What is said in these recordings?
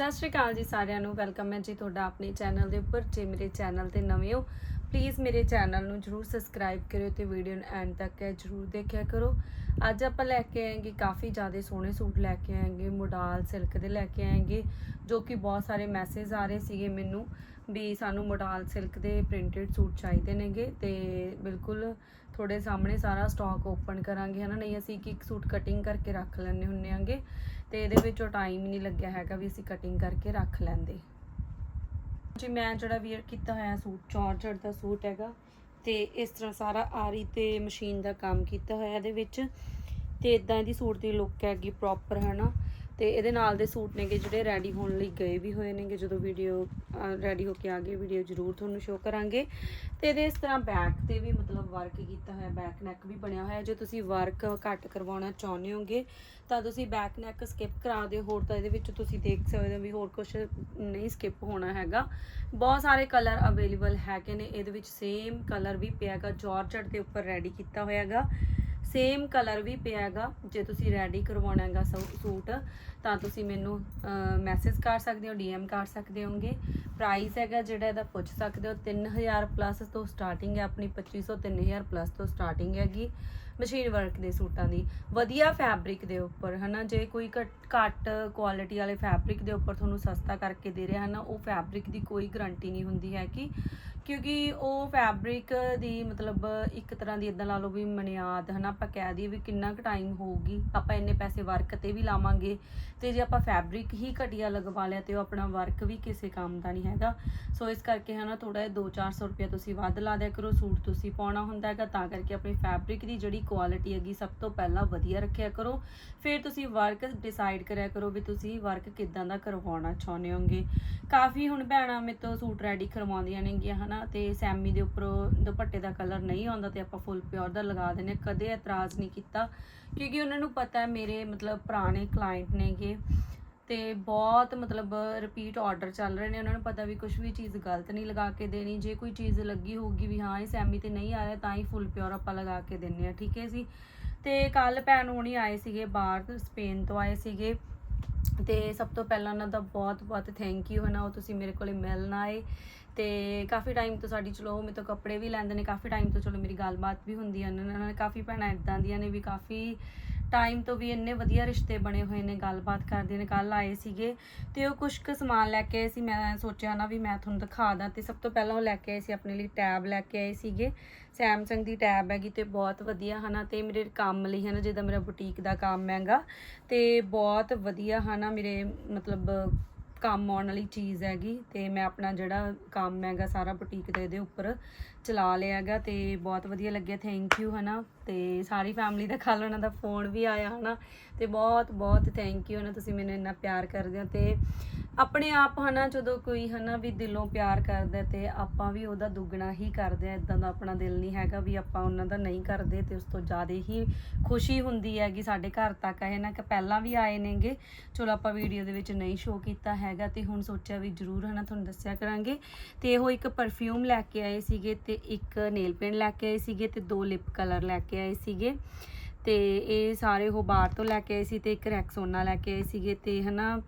ਸਤਿ ਸ਼੍ਰੀ ਅਕਾਲ ਜੀ ਸਾਰਿਆਂ ਨੂੰ। ਵੈਲਕਮ ਹੈ ਜੀ ਤੁਹਾਡਾ ਆਪਣੇ ਚੈਨਲ ਦੇ ਉੱਪਰ। ਜੇ ਮੇਰੇ ਚੈਨਲ ਤੇ ਨਵੇਂ ਹੋ ਪਲੀਜ਼ ਮੇਰੇ ਚੈਨਲ ਨੂੰ ਜਰੂਰ ਸਬਸਕ੍ਰਾਈਬ ਕਰਿਓ ਤੇ ਵੀਡੀਓ ਨੂੰ ਐਂਡ ਤੱਕ ਹੈ ਜਰੂਰ ਦੇਖਿਆ ਕਰੋ। ਅੱਜ ਆਪਾਂ ਲੈ ਕੇ ਆਏਗੇ ਕਾਫੀ ਜ਼ਿਆਦਾ ਸੋਹਣੇ ਸੂਟ ਲੈ ਕੇ ਆਏਗੇ, ਮੋਡਾਲ ਸਿਲਕ ਦੇ ਲੈ ਕੇ ਆਏਗੇ, ਜੋ ਕਿ ਬਹੁਤ ਸਾਰੇ ਮੈਸੇਜ ਆ ਰਹੇ ਸੀਗੇ ਮੈਨੂੰ ਵੀ ਸਾਨੂੰ ਮੋਡਾਲ ਸਿਲਕ ਦੇ ਪ੍ਰਿੰਟਡ ਸੂਟ ਚਾਹੀਦੇ ਨੇਗੇ ਤੇ ਬਿਲਕੁਲ ਤੁਹਾਡੇ ਸਾਹਮਣੇ ਸਾਰਾ ਸਟਾਕ ਓਪਨ ਕਰਾਂਗੇ, ਹਨਾ? ਨਹੀਂ, ਅਸੀਂ ਇੱਕ ਇੱਕ ਸੂਟ ਕਟਿੰਗ ਕਰਕੇ ਰੱਖ ਲੈਣੇ ਹੁੰਨੇ ਆਂਗੇ ਤੇ ਇਹਦੇ ਵਿੱਚੋਂ ਟਾਈਮ ਹੀ ਨਹੀਂ ਲੱਗਿਆ ਹੈਗਾ ਵੀ ਅਸੀਂ ਕਟਿੰਗ ਕਰਕੇ ਰੱਖ ਲੈਂਦੇ। ਜੀ, ਮੈਂ ਜਿਹੜਾ ਵੀਅਰ ਕੀਤਾ ਹੋਇਆ ਸੂਟ ਚਾਰਜਰ ਦਾ ਸੂਟ ਹੈਗਾ ਤੇ ਇਸ ਤਰ੍ਹਾਂ ਸਾਰਾ ਆਰੀ ਤੇ ਮਸ਼ੀਨ ਦਾ ਕੰਮ ਕੀਤਾ ਹੋਇਆ ਇਹਦੇ ਵਿੱਚ ਤੇ ਇਦਾਂ ਇਹਦੀ ਸੂਟ ਦੀ ਲੁੱਕ ਹੈਗੀ ਪ੍ਰੋਪਰ ਹਨਾ? ਤੇ ਇਹਦੇ ਨਾਲ ਦੇ ਸੂਟ ਨੇਗੇ ਜਿਹੜੇ ਰੈਡੀ ਹੋਣ ਲਈ ਗਏ ਵੀ ਹੋਏ ਨੇਗੇ। ਜਦੋਂ ਵੀਡੀਓ ਰੈਡੀ ਹੋ ਕੇ ਆ ਗਏ ਵੀਡੀਓ ਜ਼ਰੂਰ ਤੁਹਾਨੂੰ ਸ਼ੋਅ ਕਰਾਂਗੇ। ਤੇ ਇਹਦੇ ਇਸ ਤਰ੍ਹਾਂ ਬੈਕ ਤੇ ਵੀ ਮਤਲਬ ਵਰਕ ਕੀਤਾ ਹੋਇਆ ਬੈਕ ਨੈਕ ਵੀ ਬਣਿਆ ਹੋਇਆ। ਜੇ ਤੁਸੀਂ ਵਰਕ ਘੱਟ ਕਰਵਾਉਣਾ ਚਾਹੁੰਦੇ ਹੋਗੇ, ਤਾਂ ਤੁਸੀਂ ਬੈਕ ਨੈਕ ਸਕਿਪ ਕਰਾ ਦਿਓ। ਹੋਰ ਤਾਂ ਇਹਦੇ ਵਿੱਚ ਤੁਸੀਂ ਦੇਖ ਸਕਦੇ ਹੋ ਵੀ ਹੋਰ ਕੁਝ ਨਹੀਂ ਸਕਿਪ ਹੋਣਾ ਹੈਗਾ। ਬਹੁਤ ਸਾਰੇ ਕਲਰ ਅਵੇਲੇਬਲ ਹੈਗੇ ਨੇ। ਇਹਦੇ ਵਿੱਚ ਸੇਮ ਕਲਰ ਵੀ ਪਿਆ ਹੈਗਾ। ਜਾਰਜਟ ਦੇ ਉੱਪਰ ਰੈਡੀ ਕੀਤਾ ਹੋਇਆ ਹੈਗਾ। ਸੇਮ ਕਲਰ ਵੀ ਪਿਆ ਹੈਗਾ। ਜੇ ਤੁਸੀਂ ਰੈਡੀ ਕਰਵਾਉਣਾ ਹੈਗਾ ਸੂਟ, ਤਾਂ ਤੁਸੀਂ ਮੈਨੂੰ ਮੈਸੇਜ ਕਰ ਸਕਦੇ ਹੋ ਡੀਐਮ ਕਰ ਸਕਦੇ ਹੋਗੇ ਪ੍ਰਾਈਸ ਹੈਗਾ ਜਿਹੜਾ ਇਹਦਾ ਪੁੱਛ ਸਕਦੇ ਹੋ 3000 ਪਲੱਸ ਤੋਂ ਸਟਾਰਟਿੰਗ ਹੈ, ਆਪਣੀ 2500 3000 ਪਲੱਸ ਤੋਂ ਸਟਾਰਟਿੰਗ ਹੈਗੀ ਮਸ਼ੀਨ ਵਰਕ ਦੇ ਸੂਟਾਂ ਦੀ। ਵਧੀਆ ਫੈਬਰਿਕ ਦੇ ਉੱਪਰ, ਹਨਾ, ਜੇ ਕੋਈ ਘੱਟ- ਘੱਟ ਕੁਆਲਿਟੀ ਵਾਲੇ ਫੈਬਰਿਕ ਦੇ ਉੱਪਰ ਤੁਹਾਨੂੰ ਸਸਤਾ ਕਰਕੇ ਦੇ ਰਿਹਾ ਹਨਾ ਉਹ ਫੈਬਰਿਕ ਦੀ ਕੋਈ ਗਾਰੰਟੀ ਨਹੀਂ ਹੁੰਦੀ ਹੈ ਕਿ ਕਿਉਂਕਿ ਉਹ ਫੈਬਰਿਕ ਦੀ ਮਤਲਬ ਇੱਕ ਤਰ੍ਹਾਂ ਦੀ ਇਦਾਂ ਲਾ ਲਓ ਵੀ ਮਨਿਆਦ ਹਨਾ, ਆਪਾਂ ਕਹਿ ਦਈਏ ਵੀ ਕਿੰਨਾ ਕੁ ਟਾਈਮ ਹੋਊਗੀ, ਆਪਾਂ ਇੰਨੇ ਪੈਸੇ ਵਰਕ ਤੇ ਵੀ ਲਾਵਾਂਗੇ ਤੇ ਜੇ ਆਪਾਂ ਫੈਬਰਿਕ ਹੀ ਘਟੀਆ ਲਗਵਾ ਲਿਆ ਤੇ ਉਹ ਆਪਣਾ ਵਰਕ ਵੀ ਕਿਸੇ ਕੰਮ ਦਾ ਨਹੀਂ ਹੈਗਾ। ਸੋ ਇਸ ਕਰਕੇ ਹਨਾ ਥੋੜਾ ਜਿਹਾ 2-400 ਰੁਪਏ ਤੁਸੀਂ ਵੱਧ ਲਾ ਦਿਆ ਕਰੋ, ਸੂਟ ਤੁਸੀਂ ਪਾਉਣਾ ਹੁੰਦਾ ਹੈਗਾ, ਤਾਂ ਕਰਕੇ ਆਪਣੀ ਫੈਬਰਿਕ ਦੀ ਜਿਹੜੀ ਕੁਆਲਿਟੀ ਹੈਗੀ ਸਭ ਤੋਂ ਪਹਿਲਾਂ ਵਧੀਆ ਰੱਖਿਆ ਕਰੋ। ਫਿਰ ਤੁਸੀਂ ਵਰਕ ਡਿਸਾਈਡ ਕਰਿਆ ਕਰੋ ਵੀ ਤੁਸੀਂ ਵਰਕ ਕਿੱਦਾਂ ਦਾ ਕਰਵਾਉਣਾ ਚਾਹੁੰਦੇ ਹੋਗੇ। ਕਾਫੀ ਹੁਣ ਭੈਣਾਂ ਮੇਰੇ ਤੋਂ ਸੂਟ ਰੈਡੀ ਕਰਵਾਉਂਦੀਆਂ ਨੇਗੀਆਂ ਹਨਾ, ਤੇ ਸੈਮੀ ਦੇ ਉੱਪਰ ਦੁਪੱਟੇ ਦਾ ਕਲਰ ਨਹੀਂ ਆਉਂਦਾ ਤੇ ਆਪਾਂ ਫੁੱਲ ਪਿਓਰ ਦਾ ਲਗਾ ਦਿੰਨੇ ਕਦੇ ਇਤਰਾਜ਼ ਨਹੀਂ ਕੀਤਾ, ਕਿਉਂਕਿ ਉਹਨਾਂ ਨੂੰ ਪਤਾ ਹੈ ਮੇਰੇ ਮਤਲਬ ਪੁਰਾਣੇ ਕਲਾਇੰਟ ਨੇਗੇ ਤੇ ਬਹੁਤ ਮਤਲਬ ਰਿਪੀਟ ਆਰਡਰ ਚੱਲ ਰਹੇ ਨੇ। ਉਹਨਾਂ ਨੂੰ ਪਤਾ ਵੀ ਕੁਝ ਵੀ ਚੀਜ਼ ਗਲਤ ਨਹੀਂ ਲਗਾ ਕੇ ਦੇਣੀ। ਜੇ ਕੋਈ ਚੀਜ਼ ਲੱਗੀ ਹੋਊਗੀ ਵੀ ਹਾਂ, ਇਹ ਸੈਮੀ ਤੇ ਨਹੀਂ ਆ ਰਿਹਾ, ਤਾਂ ਹੀ ਫੁੱਲ ਪਿਓਰ ਆਪਾਂ ਲਗਾ ਕੇ ਦਿੰਨੇ ਆ ਠੀਕ ਹੈ ਜੀ? ਤੇ ਕੱਲ ਭੈਣ ਹੋਣੀ ਆਏ ਸੀਗੇ ਬਾਹਰ, ਸਪੇਨ ਤੋਂ ਆਏ ਸੀਗੇ। ਤੇ ਸਭ ਤੋਂ ਪਹਿਲਾਂ ਉਹਨਾਂ ਦਾ ਬਹੁਤ ਬਹੁਤ ਥੈਂਕ ਯੂ ਹੈ ਨਾ ਉਹ ਤੁਸੀਂ ਮੇਰੇ ਕੋਲੇ ਮਿਲਣ ਆਏ। ਤੇ ਕਾਫੀ ਟਾਈਮ ਤੋਂ ਸਾਡੀ, ਚਲੋ, ਉਹ ਮੇਰੇ ਤੋਂ ਕੱਪੜੇ ਵੀ ਲੈਂਦੇ ਨੇ, ਕਾਫੀ ਟਾਈਮ ਤੋਂ, ਚਲੋ, ਮੇਰੀ ਗੱਲਬਾਤ ਵੀ ਹੁੰਦੀ ਹੈ ਉਹਨਾਂ ਨਾਲ ਕਾਫੀ ਭੈਣਾਂ ਇਦਾਂ ਦੀਆਂ ਨੇ ਵੀ ਕਾਫੀ ਟਾਈਮ ਤੋਂ ਵੀ ਇੰਨੇ ਵਧੀਆ ਰਿਸ਼ਤੇ ਬਣੇ ਹੋਏ ਨੇ, ਗੱਲਬਾਤ ਕਰਦੇ ਨੇ ਕੱਲ ਆਏ ਸੀਗੇ ਤੇ ਉਹ ਕੁਝ ਕੁ ਸਮਾਨ ਲੈ ਕੇ ਆਏ ਸੀ, ਮੈਂ ਸੋਚਿਆ ਨਾ ਵੀ ਮੈਂ ਤੁਹਾਨੂੰ ਦਿਖਾ ਦਾਂ ਤੇ ਸਭ ਤੋਂ ਪਹਿਲਾਂ ਉਹ ਲੈ ਕੇ ਆਏ ਸੀ, ਆਪਣੇ ਲਈ ਟੈਬ ਲੈ ਕੇ ਆਏ ਸੀਗੇ। ਸੈਮਸੰਗ ਦੀ ਟੈਬ ਹੈਗੀ ਤੇ ਬਹੁਤ ਵਧੀਆ, ਹਨਾ, ਤੇ ਮੇਰੇ ਕੰਮ ਲਈ, ਹਨਾ, ਜਿੱਦਾਂ ਮੇਰਾ ਬੁਟੀਕ ਦਾ ਕੰਮ ਹੈਗਾ ਤੇ ਬਹੁਤ ਵਧੀਆ, ਹਨਾ, ਮੇਰੇ ਮਤਲਬ ਕੰਮ ਆਉਣ ਵਾਲੀ ਚੀਜ਼ ਹੈਗੀ ਤੇ ਮੈਂ ਆਪਣਾ ਜਿਹੜਾ ਕੰਮ ਹੈਗਾ ਸਾਰਾ ਬੁਟੀਕ ਦਾ ਇਹਦੇ ਉੱਪਰ ਚਲਾ ਲਿਆ ਹੈਗਾ ਤੇ ਬਹੁਤ ਵਧੀਆ ਲੱਗਿਆ ਥੈਂਕ ਯੂ ਹਨਾ। ਤੇ ਸਾਰੀ ਫੈਮਿਲੀ ਦਾ ਕੱਲ ਉਹਨਾਂ ਦਾ ਫੋਨ ਵੀ ਆਇਆ ਹਨਾ। ਤੇ ਬਹੁਤ ਬਹੁਤ ਥੈਂਕ ਯੂ ਹਨਾ, ਤੁਸੀਂ ਮੈਨੂੰ ਇੰਨਾ ਪਿਆਰ ਕਰਦੇ ਹੋ ਤੇ ਆਪਣੇ ਆਪ ਹਨਾ, ਜਦੋਂ ਕੋਈ ਹਨਾ ਵੀ ਦਿਲੋਂ ਪਿਆਰ ਕਰਦਾ ਤੇ ਆਪਾਂ ਵੀ ਉਹਦਾ ਦੁੱਗਣਾ ਹੀ ਕਰਦੇ ਆ ਇਦਾਂ ਦਾ ਆਪਣਾ ਦਿਲ ਨਹੀਂ ਹੈਗਾ ਵੀ ਆਪਾਂ ਉਹਨਾਂ ਦਾ ਨਹੀਂ ਕਰਦੇ ਤੇ ਉਸ ਤੋਂ ਜ਼ਿਆਦਾ ਹੀ ਖੁਸ਼ੀ ਹੁੰਦੀ ਹੈਗੀ ਸਾਡੇ ਘਰ ਤੱਕ ਆਏ ਨਾ ਕਿ ਪਹਿਲਾਂ ਵੀ ਆਏ ਨੇਗੇ, ਚਲੋ ਆਪਾਂ ਵੀਡੀਓ ਦੇ ਵਿੱਚ ਨਹੀਂ ਸ਼ੋਅ ਕੀਤਾ ਹੈਗਾ ਤੇ ਹੁਣ ਸੋਚਿਆ ਵੀ ਜ਼ਰੂਰ ਹਨਾ ਤੁਹਾਨੂੰ ਦੱਸਿਆ ਕਰਾਂਗੇ। ਤੇ ਉਹ ਇੱਕ ਪਰਫਿਊਮ ਲੈ ਕੇ ਆਏ ਸੀਗੇ ਤੇ ਇੱਕ ਨੇਲ ਪੇਂਟ ਲੈ ਕੇ ਆਏ ਸੀਗੇ ਤੇ ਦੋ ਲਿਪ ਕਲਰ ਲੈ ਕੇ ਆਏ ਸੀਗੇ। ਤੇ ਇਹ ਸਾਰੇ ਉਹ ਬਾਹਰ ਤੋਂ ਲੈ ਕੇ ਆਏ ਸੀ ਤੇ ਇੱਕ ਰੈਕਸੋਨਾ ਲੈ ਕੇ ਆਏ ਸੀਗੇ ਤੇ ਹਨਾ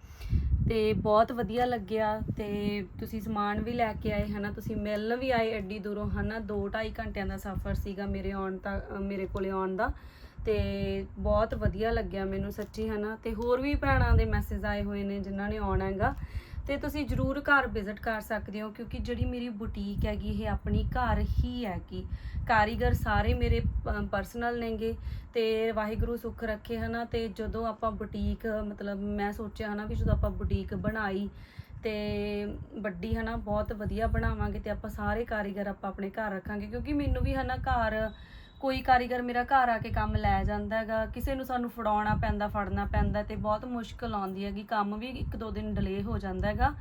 ਤੇ ਬਹੁਤ ਵਧੀਆ ਲੱਗਿਆ ਤੇ ਤੁਸੀਂ ਸਮਾਨ ਵੀ ਲੈ ਕੇ ਆਏ, ਹਨਾ? ਤੁਸੀਂ ਮਿਲਣ ਵੀ ਆਏ ਐਡੀ ਦੂਰੋਂ, ਹਨਾ? 2.5 ਘੰਟਿਆਂ ਦਾ ਸਫ਼ਰ ਸੀਗਾ ਮੇਰੇ ਆਉਣ ਤੱਕ ਮੇਰੇ ਕੋਲੇ ਆਉਣ ਦਾ ਤੇ ਬਹੁਤ ਵਧੀਆ ਲੱਗਿਆ ਮੈਨੂੰ ਸੱਚੀ, ਹਨਾ? ਤੇ ਹੋਰ ਵੀ ਭੈਣਾਂ ਦੇ ਮੈਸੇਜ ਆਏ ਹੋਏ ਨੇ ਜਿਨ੍ਹਾਂ ਨੇ ਆਉਣਾ ਹੈਗਾ। ਤੇ ਤੁਸੀਂ ਜਰੂਰ ਘਰ ਵਿਜ਼ਿਟ ਕਰ ਸਕਦੇ ਹੋ, ਕਿਉਂਕਿ ਜਿਹੜੀ ਮੇਰੀ ਬੁਟੀਕ ਹੈਗੀ, ਇਹ ਆਪਣੀ ਘਰ ਹੀ ਹੈਗੀ। ਕਾਰੀਗਰ ਸਾਰੇ ਮੇਰੇ ਪਰਸਨਲ ਨੇਗੇ ਤੇ ਵਾਹਿਗੁਰੂ ਸੁੱਖ ਰੱਖੇ, ਹਨਾ। ਤੇ ਜਦੋਂ ਆਪਾਂ ਬੁਟੀਕ ਮਤਲਬ ਮੈਂ ਸੋਚਿਆ ਹਨਾ ਵੀ ਜਦੋਂ ਆਪਾਂ ਬੁਟੀਕ ਬਣਾਈ ਤੇ ਵੱਡੀ, ਹਨਾ, ਬਹੁਤ ਵਧੀਆ ਬਣਾਵਾਂਗੇ ਤੇ ਆਪਾਂ ਸਾਰੇ ਕਾਰੀਗਰ ਆਪਾਂ ਆਪਣੇ ਘਰ ਰੱਖਾਂਗੇ, ਕਿਉਂਕਿ ਮੈਨੂੰ ਵੀ ਹਨਾ ਘਰ ਕੋਈ ਕਾਰੀਗਰ ਮੇਰਾ ਘਰ ਆ ਕੇ ਕੰਮ ਲੈ ਜਾਂਦਾ ਹੈਗਾ, ਕਿਸੇ ਨੂੰ ਸਾਨੂੰ ਫੜਾਉਣਾ ਪੈਂਦਾ, ਫੜਨਾ ਪੈਂਦਾ ਤੇ ਬਹੁਤ ਮੁਸ਼ਕਲ ਆਉਂਦੀ ਹੈਗੀ, ਕੰਮ ਵੀ ਇੱਕ ਦੋ ਦਿਨ ਡਿਲੇ ਹੋ ਜਾਂਦਾ ਹੈਗਾ।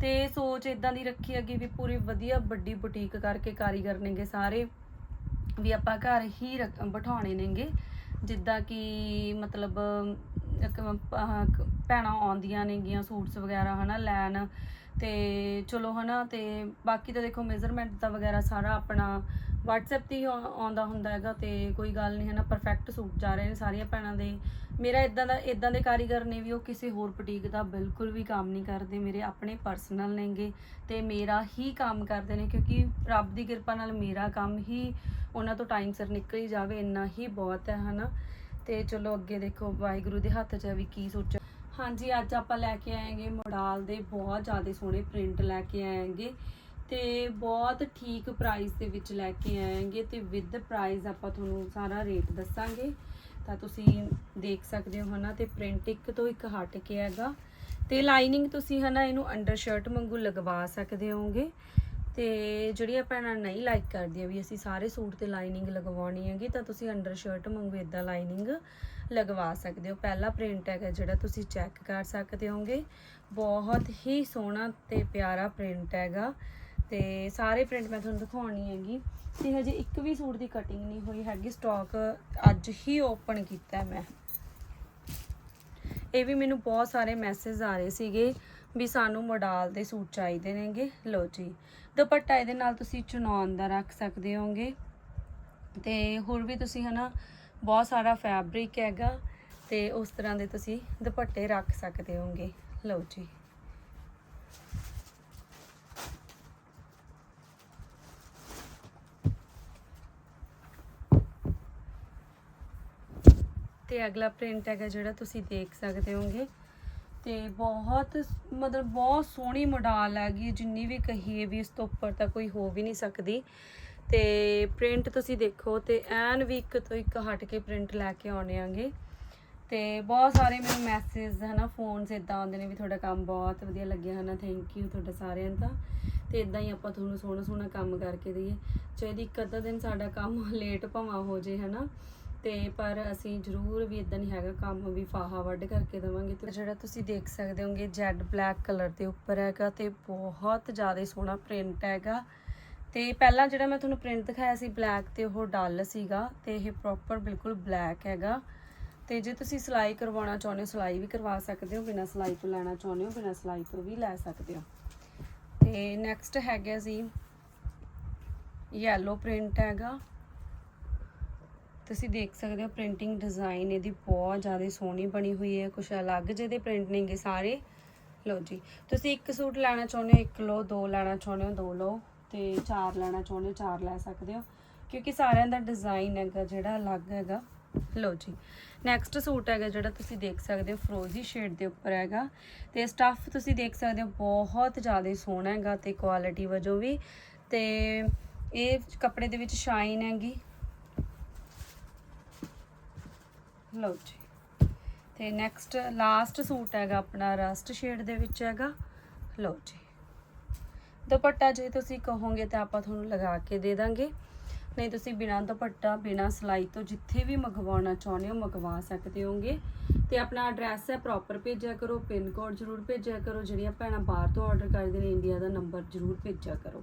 ਤੇ ਸੋਚ ਇਦਾਂ ਦੀ ਰੱਖੀ ਹੈਗੀ ਵੀ ਪੂਰੀ ਵਧੀਆ ਵੱਡੀ ਬੁਟੀਕ ਕਰਕੇ ਕਾਰੀਗਰ ਨੇਗੇ ਸਾਰੇ, ਵੀ ਆਪਾਂ ਘਰ ਹੀ ਰੱਖ- ਬਿਠਾਉਣੇ ਨੇਗੇ। ਜਿੱਦਾਂ ਕਿ ਮਤਲਬ ਭੈਣਾਂ ਆਉਂਦੀਆਂ ਨੇਗੀਆਂ, ਸੂਟਸ ਵਗੈਰਾ, ਹਨਾ, ਲੈਣ। ਤੇ ਚਲੋ ਹਨਾ, ਤੇ ਬਾਕੀ ਤਾਂ ਦੇਖੋ ਮੇਜ਼ਰਮੈਂਟ ਦਾ ਵਗੈਰਾ ਸਾਰਾ ਆਪਣਾ WhatsApp ਤੇ ਹੀ ਆਉਂਦਾ ਹੁੰਦਾ ਹੈਗਾ, ਤੇ ਕੋਈ ਗੱਲ ਨਹੀਂ ਹੈ ਨਾ ਪਰਫੈਕਟ ਸੂਟ ਜਾ ਰਹੇ ਨੇ ਸਾਰੀਆਂ ਭੈਣਾਂ ਦੇ। ਮੇਰਾ ਇਦਾਂ ਦਾ ਇਦਾਂ ਦੇ ਕਾਰੀਗਰ ਨੇ ਵੀ ਉਹ ਕਿਸੇ ਹੋਰ ਬੁਟੀਕ ਦਾ ਬਿਲਕੁਲ ਵੀ ਕੰਮ ਨਹੀਂ ਕਰਦੇ, ਮੇਰੇ ਆਪਣੇ ਪਰਸਨਲ ਨੇਗੇ, ਤੇ ਮੇਰਾ ਹੀ ਕੰਮ ਕਰਦੇ ਨੇ, ਕਿਉਂਕਿ ਰੱਬ ਦੀ ਕਿਰਪਾ ਨਾਲ ਮੇਰਾ ਕੰਮ ਹੀ ਉਹਨਾਂ ਤੋਂ ਟਾਈਮ ਸਿਰ ਨਿਕਲ ਹੀ ਜਾਵੇ, ਇੰਨਾ ਹੀ ਬਹੁਤ ਹੈ ਹਨਾ। ਤੇ ਚਲੋ ਅੱਗੇ ਦੇਖੋ, ਵਾਹਿਗੁਰੂ ਦੇ ਹੱਥ 'ਚ ਹੈ ਵੀ ਕੀ ਸੋਚਿਆ ਹਾਂਜੀ, ਅੱਜ ਆਪਾਂ ਲੈ ਕੇ ਆਏਗੇ ਮੋਡਾਲ ਦੇ ਬਹੁਤ ਜ਼ਿਆਦਾ ਸੋਹਣੇ ਪ੍ਰਿੰਟ ਲੈ ਕੇ ਆਏਗੇ ਤੇ ਬਹੁਤ ਠੀਕ ਪ੍ਰਾਈਸ ਦੇ ਵਿੱਚ ਲੈ ਕੇ ਆਏਗੇ ਤੇ ਵਿਦ ਪ੍ਰਾਈਸ ਆਪਾਂ ਤੁਹਾਨੂੰ ਸਾਰਾ ਰੇਟ ਦੱਸਾਂਗੇ। ਤਾਂ ਤੁਸੀਂ ਦੇਖ ਸਕਦੇ ਹੋ ਹਨਾ ਤੇ ਪ੍ਰਿੰਟ ਇੱਕ ਤੋਂ ਇੱਕ ਹਟ ਕੇ ਹੈਗਾ। ਤੇ ਲਾਈਨਿੰਗ ਤੁਸੀਂ ਹਨਾ ਇਹਨੂੰ ਅੰਡਰ ਸ਼ਰਟ ਵਾਂਗੂ ਲਗਵਾ ਸਕਦੇ ਹੋਗੇ ਤੇ ਜਿਹੜੀਆਂ ਭੈਣਾਂ ਨਹੀਂ ਲਾਈਕ ਕਰਦੀਆਂ ਵੀ ਅਸੀਂ ਸਾਰੇ ਸੂਟ ਤੇ ਲਾਈਨਿੰਗ ਲਗਵਾਉਣੀ ਹੈਗੀ, ਤਾਂ ਤੁਸੀਂ ਅੰਡਰ ਸ਼ਰਟ ਵਾਂਗੂ ਇਦਾਂ ਲਾਈਨਿੰਗ ਲਗਵਾ ਸਕਦੇ ਹੋ। ਪਹਿਲਾ ਪ੍ਰਿੰਟ ਹੈਗਾ ਜਿਹੜਾ ਤੁਸੀਂ ਚੈੱਕ ਕਰ ਸਕਦੇ ਹੋਗੇ। ਬਹੁਤ ਹੀ ਸੋਹਣਾ ਤੇ ਪਿਆਰਾ ਪ੍ਰਿੰਟ ਹੈਗਾ। ਤੇ ਸਾਰੇ ਪ੍ਰਿੰਟ ਮੈਂ ਤੁਹਾਨੂੰ ਦਿਖਾਉਣੀ ਹੈਗੀ। ਤੇ ਹਜੇ ਇੱਕ ਵੀ ਸੂਟ ਦੀ ਕਟਿੰਗ ਨਹੀਂ ਹੋਈ ਹੈਗੀ। ਸਟਾਕ ਅੱਜ ਹੀ ਓਪਨ ਕੀਤਾ ਮੈਂ। ਇਹ ਵੀ ਮੈਨੂੰ ਬਹੁਤ ਸਾਰੇ ਮੈਸੇਜ ਆ ਰਹੇ ਸੀਗੇ। ਵੀ ਸਾਨੂੰ ਮੋਡਾਲ ਦੇ ਸੂਟ ਚਾਹੀਦੇ ਨੇਗੇ। ਲੋ ਜੀ, ਦੁਪੱਟਾ ਇਹਦੇ ਨਾਲ ਤੁਸੀਂ ਚੁਣਾਉਣ ਦਾ ਰੱਖ ਸਕਦੇ ਹੋਗੇ। ਤੇ ਹੋਰ ਵੀ ਤੁਸੀਂ ਹਨਾ, ਬਹੁਤ ਸਾਰਾ ਫੈਬਰਿਕ ਹੈਗਾ ਤੇ ਉਸ ਤਰ੍ਹਾਂ ਦੇ ਤੁਸੀਂ ਦੁਪੱਟੇ ਰੱਖ ਸਕਦੇ ਹੋਗੇ। ਲਓ ਜੀ। ਤੇ ਅਗਲਾ ਪ੍ਰਿੰਟ ਹੈਗਾ ਜਿਹੜਾ ਤੁਸੀਂ ਦੇਖ ਸਕਦੇ ਹੋਗੇ। ਤੇ ਬਹੁਤ ਮਤਲਬ ਬਹੁਤ ਸੋਹਣੀ ਮੋਡਲ ਹੈਗੀ ਜਿੰਨੀ ਵੀ ਕਹੀਏ ਵੀ ਇਸ ਤੋਂ ਉੱਪਰ ਤਾਂ ਕੋਈ ਹੋ ਵੀ ਨਹੀਂ ਸਕਦੀ। ਤੇ ਪ੍ਰਿੰਟ ਤੁਸੀਂ ਦੇਖੋ ਤੇ ਐਨ ਵੀ ਇੱਕ ਤੋਂ ਇੱਕ ਹਟ ਕੇ ਪ੍ਰਿੰਟ ਲੈ ਕੇ ਆਉਣੇ ਆਂਗੇ। ਤੇ ਬਹੁਤ ਸਾਰੇ ਮੈਨੂੰ ਮੈਸੇਜ ਹਨਾ ਫੋਨਸ ਇਦਾਂ ਆਉਂਦੇ ਨੇ ਵੀ ਤੁਹਾਡਾ ਕੰਮ ਬਹੁਤ ਵਧੀਆ ਲੱਗਿਆ ਹਨਾ ਥੈਂਕ ਯੂ ਤੁਹਾਡਾ ਸਾਰਿਆਂ ਦਾ। ਤੇ ਇਦਾਂ ਹੀ ਆਪਾਂ ਤੁਹਾਨੂੰ ਸੋਹਣਾ ਸੋਹਣਾ ਕੰਮ ਕਰਕੇ ਦਈਏ। ਚਾਹੇ ਇੱਕ ਅੱਧਾ ਦਿਨ ਸਾਡਾ ਕੰਮ ਲੇਟ ਭਾਵਾਂ ਹੋ ਜੇ ਹਨਾ ਤੇ ਪਰ ਅਸੀਂ ਜ਼ਰੂਰ ਵੀ ਇਦਾਂ ਨਹੀਂ ਹੈਗਾ, ਕੰਮ ਵੀ ਫਾਹਾ ਵੱਢ ਕਰਕੇ ਦਵਾਂਗੇ ਤੇ ਜਿਹੜਾ ਤੁਸੀਂ ਦੇਖ ਸਕਦੇ ਹੋਗੇ ਜੈਡ ਬਲੈਕ ਕਲਰ ਦੇ ਉੱਪਰ ਹੈਗਾ ਤੇ ਬਹੁਤ ਜ਼ਿਆਦਾ ਸੋਹਣਾ ਪ੍ਰਿੰਟ ਹੈਗਾ। ਤੇ ਪਹਿਲਾਂ ਜਿਹੜਾ ਮੈਂ ਤੁਹਾਨੂੰ ਪ੍ਰਿੰਟ ਦਿਖਾਇਆ ਸੀ ਬਲੈਕ ਤੇ ਉਹ ਡਲ ਸੀਗਾ ਤੇ ਇਹ ਪ੍ਰੋਪਰ ਬਿਲਕੁਲ ਬਲੈਕ ਹੈਗਾ। ਤੇ ਜੇ ਤੁਸੀਂ ਸਿਲਾਈ ਕਰਵਾਉਣਾ ਚਾਹੁੰਦੇ ਹੋ, ਸਿਲਾਈ ਵੀ ਕਰਵਾ ਸਕਦੇ ਹੋ, ਬਿਨਾਂ ਸਿਲਾਈ ਤੋਂ ਲੈਣਾ ਚਾਹੁੰਦੇ ਹੋ, ਬਿਨਾਂ ਸਿਲਾਈ ਤੋਂ ਵੀ ਲੈ ਸਕਦੇ ਹੋ। ਤੇ ਨੈਕਸਟ ਹੈਗਾ ਜੀ ਯੈਲੋ ਪ੍ਰਿੰਟ ਹੈਗਾ। ਤੁਸੀਂ ਦੇਖ ਸਕਦੇ ਹੋ ਪ੍ਰਿੰਟਿੰਗ ਡਿਜ਼ਾਈਨ ਇਹਦੀ ਬਹੁਤ ਜ਼ਿਆਦਾ ਸੋਹਣੀ ਬਣੀ ਹੋਈ ਹੈ, ਕੁਛ ਅਲੱਗ ਜਿਹੇ ਦੇ ਪ੍ਰਿੰਟ ਨੇਗੇ ਸਾਰੇ। ਲਓ ਜੀ, ਤੁਸੀਂ ਇੱਕ ਸੂਟ ਲੈਣਾ ਚਾਹੁੰਦੇ ਹੋ, ਇੱਕ ਲਓ, ਦੋ ਲੈਣਾ ਚਾਹੁੰਦੇ ਹੋ, ਦੋ ਲਓ ਤੇ ਚਾਰ ਲੈਣਾ ਚਾਹੁੰਦੇ ਹੋ, ਚਾਰ ਲੈ ਸਕਦੇ ਹੋ। ਕਿਉਂਕਿ ਸਾਰਿਆਂ ਦਾ ਡਿਜ਼ਾਈਨ ਹੈਗਾ ਜਿਹੜਾ ਅਲੱਗ ਹੈਗਾ। ਲਓ ਜੀ ਨੈਕਸਟ ਸੂਟ ਹੈਗਾ ਜਿਹੜਾ ਤੁਸੀਂ ਦੇਖ ਸਕਦੇ ਹੋ, ਫਰੋਜ਼ੀ ਸ਼ੇਡ ਦੇ ਉੱਪਰ ਹੈਗਾ। ਤੇ ਸਟੱਫ ਤੁਸੀਂ ਦੇਖ ਸਕਦੇ ਹੋ, ਬਹੁਤ ਜ਼ਿਆਦਾ ਸੋਹਣਾ ਹੈਗਾ ਤੇ ਕੁਆਲਿਟੀ ਵਜੋਂ ਵੀ। ਤੇ ਇਹ ਕੱਪੜੇ ਦੇ ਵਿੱਚ ਸ਼ਾਈਨ ਹੈਗੀ। ਲਓ ਜੀ। ਤੇ ਨੈਕਸਟ ਲਾਸਟ ਸੂਟ ਹੈਗਾ ਆਪਣਾ ਰਸਟ ਸ਼ੇਡ ਦੇ ਵਿੱਚ ਹੈਗਾ। ਲਓ ਜੀ। ਦੁਪੱਟਾ ਜੇ ਤੁਸੀਂ ਕਹੋਗੇ ਤਾਂ ਆਪਾਂ ਤੁਹਾਨੂੰ ਲਗਾ ਕੇ ਦੇ ਦਾਂਗੇ। ਨਹੀਂ, ਤੁਸੀਂ ਬਿਨਾਂ ਦੁਪੱਟਾ, ਬਿਨਾਂ ਸਿਲਾਈ ਤੋਂ ਜਿੱਥੇ ਵੀ ਮੰਗਵਾਉਣਾ ਚਾਹੁੰਦੇ ਹੋ, ਮੰਗਵਾ ਸਕਦੇ ਹੋਗੇ। ਤੇ ਆਪਣਾ ਐਡਰੈਸ ਹੈ ਪ੍ਰੋਪਰ ਭੇਜਿਆ ਕਰੋ ਪਿਨ ਕੋਡ ਜ਼ਰੂਰ ਭੇਜਿਆ ਕਰੋ। ਜਿਹੜੀਆਂ ਭੈਣਾਂ ਬਾਹਰ ਤੋਂ ਆਰਡਰ ਕਰਦੇ ਨੇ ਇੰਡੀਆ ਦਾ ਨੰਬਰ ਜ਼ਰੂਰ ਭੇਜਿਆ ਕਰੋ।